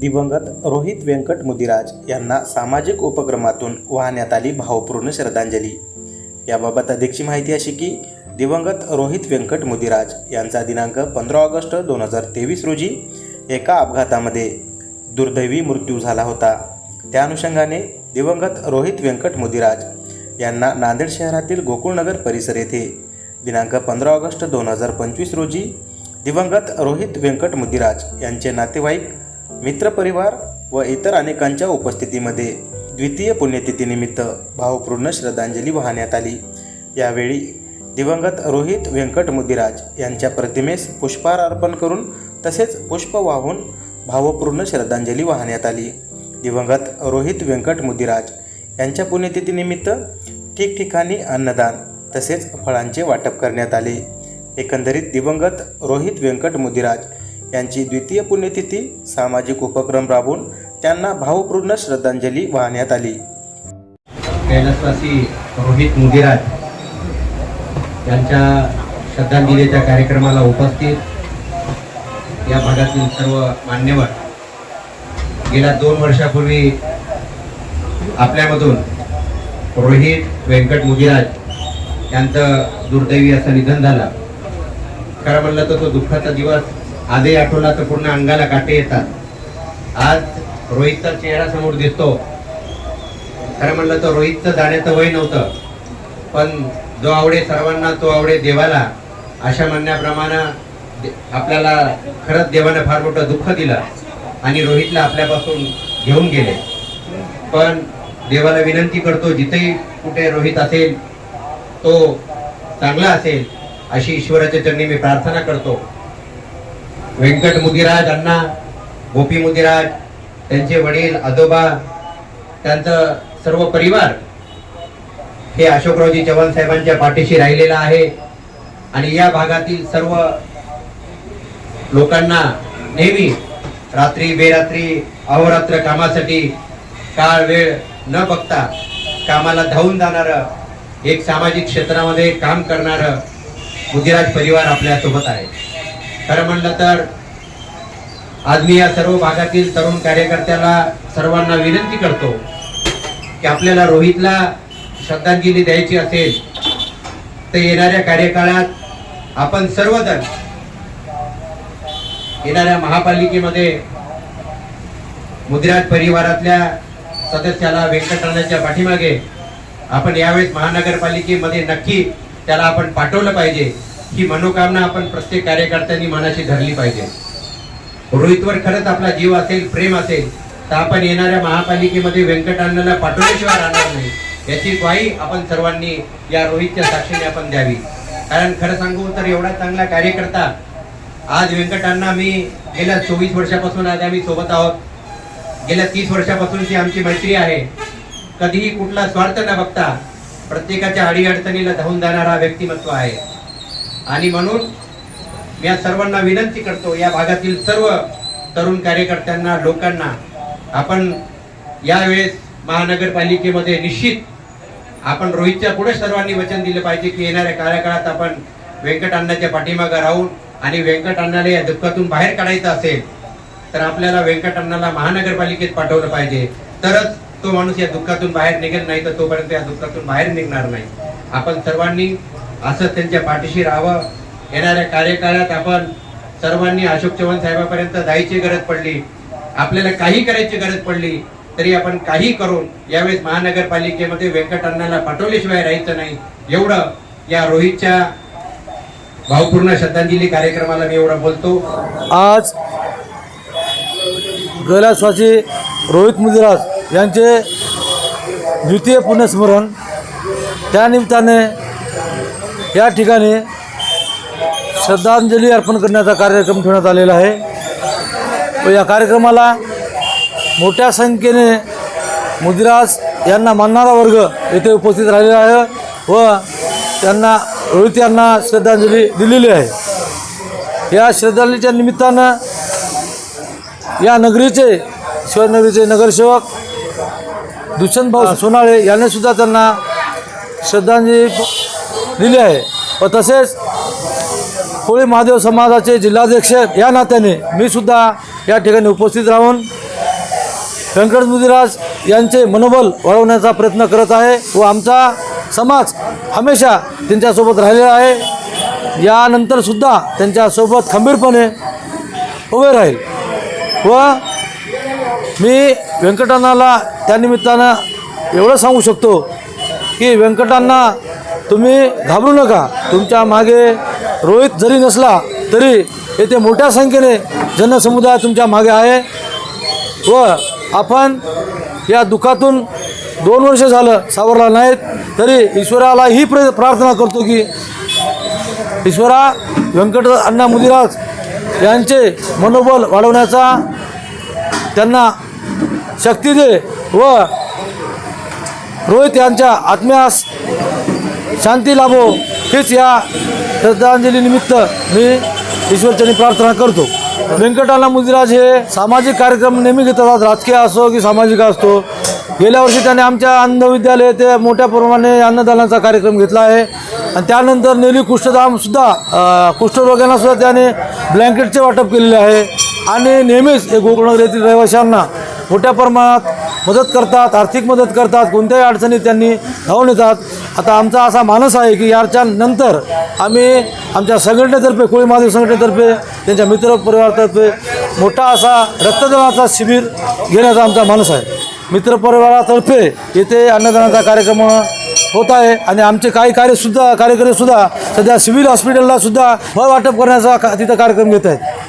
दिवंगत रोहित व्यंकट मुदिराज यांना सामाजिक उपक्रमातून वाहण्यात आली भावपूर्ण श्रद्धांजली. याबाबत अधिकची माहिती अशी की दिवंगत रोहित व्यंकट मुदिराज यांचा दिनांक पंधरा ऑगस्ट दोन हजार तेवीस रोजी एका अपघातामध्ये दुर्दैवी मृत्यू झाला होता. त्या अनुषंगाने दिवंगत रोहित व्यंकट मुदिराज यांना नांदेड शहरातील गोकुळनगर परिसर येथे दिनांक पंधरा ऑगस्ट दोन हजार पंचवीस रोजी दिवंगत रोहित व्यंकट मुदिराज यांचे नातेवाईक मित्रपरिवार व इतर अनेकांच्या उपस्थितीमध्ये द्वितीय पुण्यतिथीनिमित्त भावपूर्ण श्रद्धांजली वाहण्यात आली. यावेळी दिवंगत रोहित व्यंकट मुदिराज यांच्या प्रतिमेस पुष्पहार अर्पण करून तसेच पुष्प वाहून भावपूर्ण श्रद्धांजली वाहण्यात आली. दिवंगत रोहित व्यंकट मुदिराज यांच्या पुण्यतिथीनिमित्त ठिकठिकाणी अन्नदान तसेच फळांचे वाटप करण्यात आले. एकंदरीत दिवंगत रोहित व्यंकट मुदिराज यांची द्वितीय पुण्यतिथी सामाजिक उपक्रम राबवून त्यांना भावपूर्ण श्रद्धांजली वाहण्यात आली. कैलासवासी रोहित मुदिराज यांच्या श्रद्धांजलीच्या कार्यक्रमाला उपस्थित या भागातील सर्व मान्यवर गेल्या दोन वर्षापूर्वी आपल्यामधून रोहित व्यंकट मुदिराज यांचं दुर्दैवी असं निधन झालं. खरं म्हणलं तर तो दुःखाचा दिवस आधी आठवला तर पूर्ण अंगाला काटे येतात. आज रोहितचा चेहरा समोर दिसतो. खरं म्हणलं तर रोहितचं जाण्याचं वय नव्हतं. पण जो आवडे सर्वांना तो आवडे देवाला अशा म्हणण्याप्रमाणे आपल्याला खरंच देवानं फार मोठं दुःख दिलं आणि रोहितला आपल्यापासून घेऊन गेले. पण देवाला विनंती करतो जिथेही कुठे रोहित असेल तो चांगला असेल अशी ईश्वराच्या चरणी मी प्रार्थना करतो. व्यंकट मुदिराज अण्णा गोपी मुदिराज त्यांचे वडील आजोबा त्यांचं सर्व परिवार हे अशोकरावजी चव्हाण साहेबांच्या पाठीशी राहिलेला आहे. आणि या भागातील सर्व लोकांना नेहमी रात्री बेरात्री अहोरात्र कामासाठी काळ वेळ न बघता कामाला धावून जाणारं एक सामाजिक क्षेत्रामध्ये काम करणारं मुदिराज परिवार आपल्यासोबत आहे. खरं म्हणलं तर आज मी या सर्व भागातील तरुण कार्यकर्त्याला सर्वांना विनंती करतो की आपल्याला रोहितला श्रद्धांजली द्यायची असेल तर येणाऱ्या कार्यकाळात आपण सर्वजण येणाऱ्या महापालिकेमध्ये मुद्रात परिवारातल्या सदस्याला व्यंकटरणाच्या पाठीमागे आपण यावेळेस महानगरपालिकेमध्ये नक्की त्याला आपण पाठवलं पाहिजे. ही मनोकामना आपण प्रत्येक कार्यकर्त्यांनी मनाशी धरली पाहिजे. रोहितवर खरंच आपला जीव असेल प्रेम असेल तर आपण येणाऱ्या महापालिकेमध्ये व्यंकटांना पाठवल्याशिवाय राहणार नाही. याची ग्वाही आपण सर्वांनी या रोहितच्या साक्षीने आपण द्यावी. कारण खरं सांगू तर एवढा चांगला कार्यकर्ता आज व्यंकटांना मी गेल्या चोवीस वर्षापासून आज आम्ही सोबत आहोत. गेल्या तीस वर्षापासूनची आमची मैत्री आहे. कधीही कुठला स्वार्थ न बघता प्रत्येकाच्या अडीअडचणीला धावून जाणारा व्यक्तिमत्व आहे. आणि म्हणून मी या सर्वांना विनंती करतो या भागातील सर्व तरुण कार्यकर्त्यांना लोकांना आपण यावेळेस महानगरपालिकेमध्ये निश्चित आपण रोहितच्या पुढे सर्वांनी वचन दिलं पाहिजे की येणाऱ्या कार्यकाळात आपण व्यंकट अण्णाच्या पाठीमागं राहून आणि व्यंकट अण्णाला या दुःखातून बाहेर काढायचं असेल तर आपल्याला व्यंकट अण्णाला महानगरपालिकेत पाठवलं पाहिजे. तरच तो माणूस या दुःखातून बाहेर निघेल नाही तर तोपर्यंत या दुःखातून बाहेर निघणार नाही. आपण सर्वांनी असं त्यांच्या पाठीशी राहावं. येणाऱ्या कार्यकाळात आपण सर्वांनी अशोक चव्हाण साहेबापर्यंत जायची गरज पडली. आपल्याला काही करायची गरज पडली तरी आपण काही करून यावेळेस महानगरपालिकेमध्ये व्यंकट अण्णाला पाठवल्याशिवाय राहायचं नाही. एवढं या रोहितच्या भावपूर्ण श्रद्धांजली कार्यक्रमाला मी एवढं बोलतो. आज कैलासवासी रोहित मुदिराज यांचे द्वितीय पुण्यस्मरण त्यानिमित्ताने या ठिकाणी श्रद्धांजली अर्पण करण्याचा कार्यक्रम ठेवण्यात आलेला आहे. व या कार्यक्रमाला मोठ्या संख्येने मुदिराज यांना मानणारा वर्ग येथे उपस्थित राहिलेला आहे व त्यांना रोहित यांना श्रद्धांजली दिलेली आहे. या श्रद्धांजलीच्या निमित्तानं या नगरीचे शिवनगरीचे नगरसेवक दुष्यंतभाऊ सोनाळे यांनीसुद्धा त्यांना श्रद्धांजली दिली आहे. व तसेच कोळी महादेव समाजाचे जिल्हाध्यक्ष या नात्याने मी सुद्धा या ठिकाणी उपस्थित राहून व्यंकट मुदिराज यांचे मनोबल वाढवण्याचा प्रयत्न करत आहे व आमचा समाज हमेशा त्यांच्यासोबत राहिलेला आहे. यानंतरसुद्धा त्यांच्यासोबत खंबीरपणे उभे राहील. व मी व्यंकटांनाला त्यानिमित्तानं एवढं सांगू शकतो की व्यंकटांना तुम्ही घाबरू नका. तुमच्या मागे रोहित जरी नसला तरी येथे मोठ्या संख्येने जनसमुदाय तुमच्या मागे आहे व आपण या दुःखातून दोन वर्ष झालं सावरला नाहीत तरी ईश्वराला ही प्र प्रार्थना करतो की ईश्वरा व्यंकट अण्णा मुदिराज यांचे मनोबल वाढवण्याचा त्यांना शक्ती दे व रोहित यांच्या आत्म्यास शांती लाभो. हेच या श्रद्धांजलीनिमित्त मी ईश्वरचरणी प्रार्थना करतो. व्यंकटाला मुदिराज हे सामाजिक कार्यक्रम नेहमी घेत असतात राजकीय असो की सामाजिक असतो गेल्या वर्षी त्याने आमच्या अन्नविद्यालय ते मोठ्या प्रमाणे अन्नदानाचा कार्यक्रम घेतला आहे. आणि त्यानंतर नेली कुष्ठधामसुद्धा कुष्ठरोग्यांनासुद्धा त्याने ब्लँकेटचे वाटप केलेले आहे. आणि नेहमीच हे गोकुळनगर येथील रहिवाशांना मोठ्या प्रमाणात मदत करतात आर्थिक मदत करतात कोणत्याही अडचणीत त्यांनी धावून येतात. आता आमचा असा मानस आहे की याच्या नंतर आम्ही आमच्या संघटनेतर्फे कोळी महादेव संघटनेतर्फे त्यांच्या मित्रपरिवारातर्फे मोठा असा रक्तदानाचा शिबिर घेण्याचा आमचा मानस आहे. मित्रपरिवारातर्फे येथे अन्नदानाचा कार्यक्रम होत आहे आणि आमचे काही कार्यसुद्धा कार्यकर्तेसुद्धा सध्या सिव्हिल हॉस्पिटलला सुद्धा फळ वाटप करण्याचा का तिथं कार्यक्रम घेत आहेत.